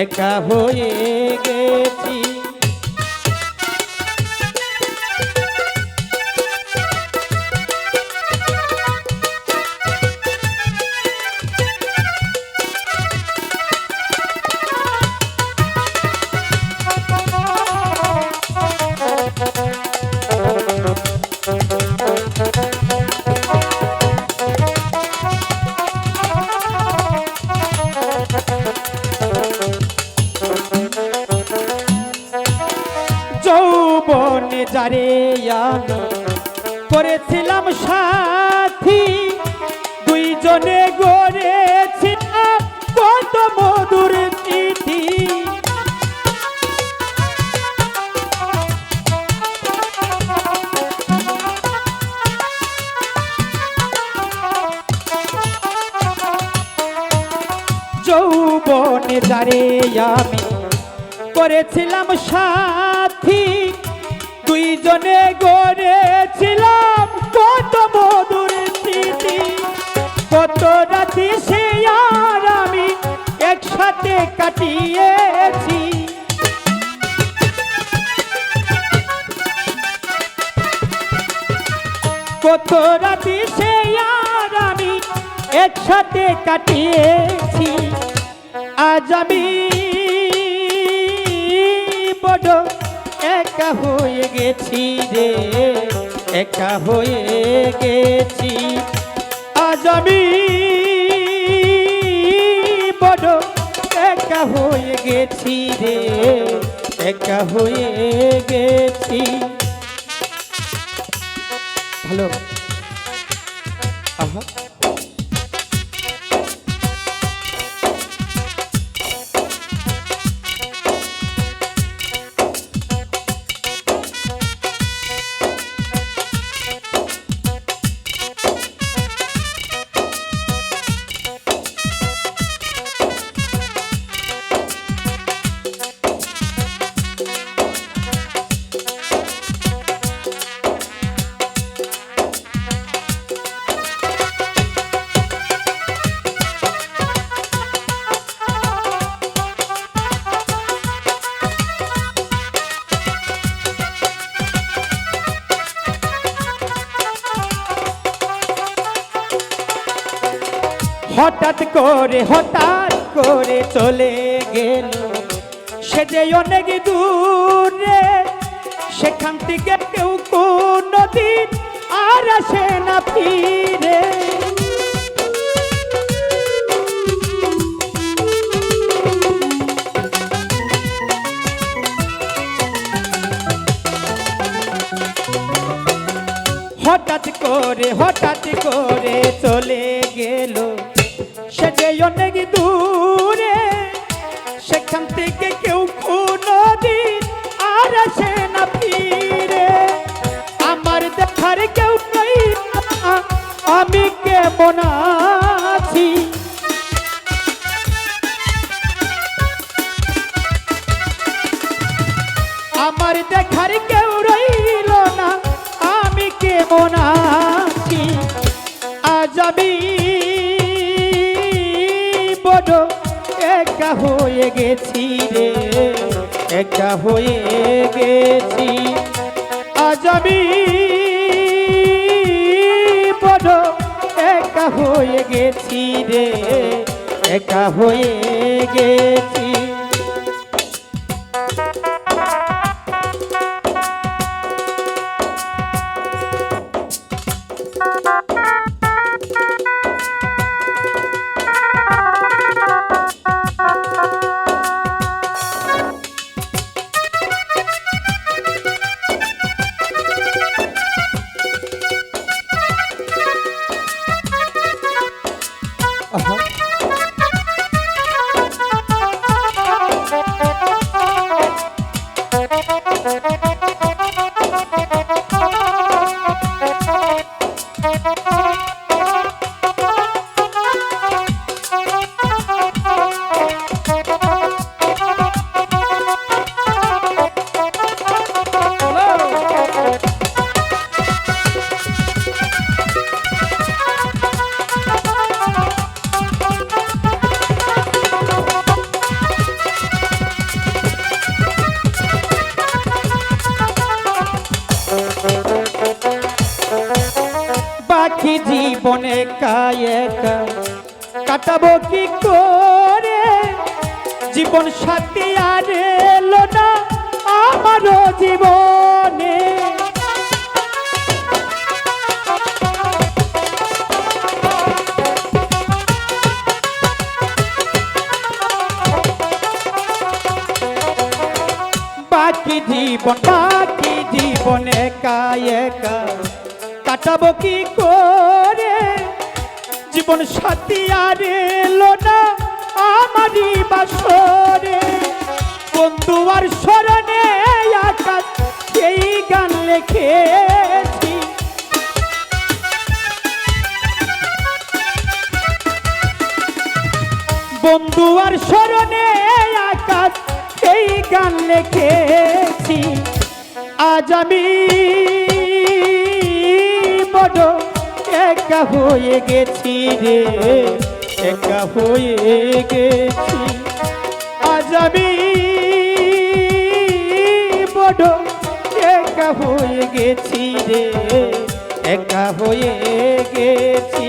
একা হয়ে গেছি। যারে করেছিলাম সাথী। দুইজনে গড়েছিলাম কত মধুর যৌবনে যারে আমি করেছিলাম সাথী। দুইজনে গড়েছিলাম কত মধুর স্মৃতি। কত রাতি সে আর আমি একসাথে কাটিয়েছি। কত রাতি সে আর আমি একসাথে কাটিয়েছি। আজ আমি বড় একা হয়ে গেছি রে, একা হয়ে গেছি। আজ আমি বড় একা হয়ে গেছি রে, একা হয়ে গেছি। ভালো। হঠাৎ করে হঠাৎ করে চলে গেল। সে যে অনেক দূরে, সেখান থেকে কেউ কোনো দিন আর আসে না ফিরে। হঠাৎ করে হঠাৎ করে চলে গেল। সে যে অনেক দূরে, সেখান থেকে কেউ কোনো দিন আর আসে না ফিরে। আমার দেখার কেউ নেই আমি কেমন হয়ে গেছি রে একা হয়ে গেছি। আজ আমি বড় একা হয়ে গেছি রে, একা হয়ে গেছি। জীবন একা একা। কাটাবো কি করে? জীবন সাথী আর এলো না আমারও জীবনে। বাকি জীবন বাকি জীবন একা একা। কাটাবো কি করে? জীবন সাথী আর এলো না আমারই বাসরে। বন্ধু আর স্মরণে আকাশ সেই গান লিখেছি। বন্ধু আর স্মরণে আকাশ এই গান লেখেছি। আজ আমি বড়, একা হয়ে গেছি রে, একা হয়ে গেছি। আজ আমি বড়, একা হয়ে গেছি রে, একা হয়ে গেছি।